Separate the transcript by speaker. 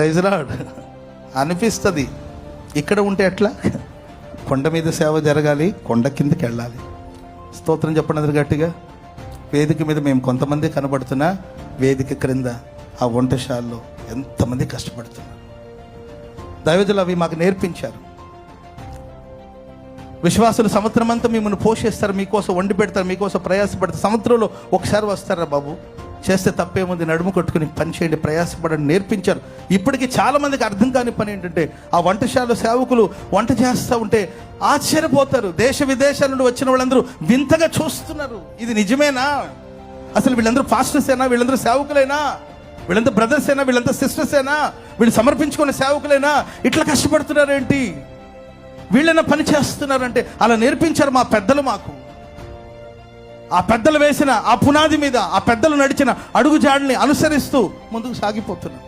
Speaker 1: ప్రైజ్లాడ్. అనిపిస్తుంది. ఇక్కడ ఉంటే ఎట్లా? కొండ మీద సేవ జరగాలి కొండ కిందకి వెళ్ళాలి. స్తోత్రం చెప్పండి గట్టిగా. వేదిక మీద మేము కొంతమంది కనబడుతున్నా వేదిక క్రింద ఆ వంటశాలలో ఎంతమంది కష్టపడుతున్నారు. దైవజులు అవి మాకు నేర్పించారు. విశ్వాసులు సంవత్సరం అంతా మిమ్మల్ని పోషిస్తారు మీకోసం వండి పెడతారు మీకోసం ప్రయాసపడతారు. సంవత్సరంలో ఒకసారి వస్తారా బాబు? చేస్తే తప్పేముంది? నడుము కొట్టుకుని పని చేయండి ప్రయాసపడండి నేర్పించారు. ఇప్పటికీ చాలా మందికి అర్థం కాని పని ఏంటంటే ఆ వంటశాల సేవకులు వంట చేస్తూ ఉంటే ఆశ్చర్యపోతారు. దేశ విదేశాల నుండి వచ్చిన వాళ్ళందరూ వింతగా చూస్తున్నారు. ఇది నిజమేనా? అసలు వీళ్ళందరూ పాస్టర్సేనా వీళ్ళందరూ సేవకులైనా? వీళ్ళంతా బ్రదర్స్ అయినా వీళ్ళంతా సిస్టర్స్ అయినా వీళ్ళు సమర్పించుకునే సేవకులైనా? ఇట్లా కష్టపడుతున్నారేంటి? వీళ్ళైనా పని చేస్తున్నారంటే అలా నేర్పించారు మా పెద్దలు మాకు. ఆ పెద్దలు వేసిన ఆ పునాది మీద ఆ పెద్దలు నడిచిన అడుగుజాడిని అనుసరిస్తూ ముందుకు సాగిపోతున్నాం.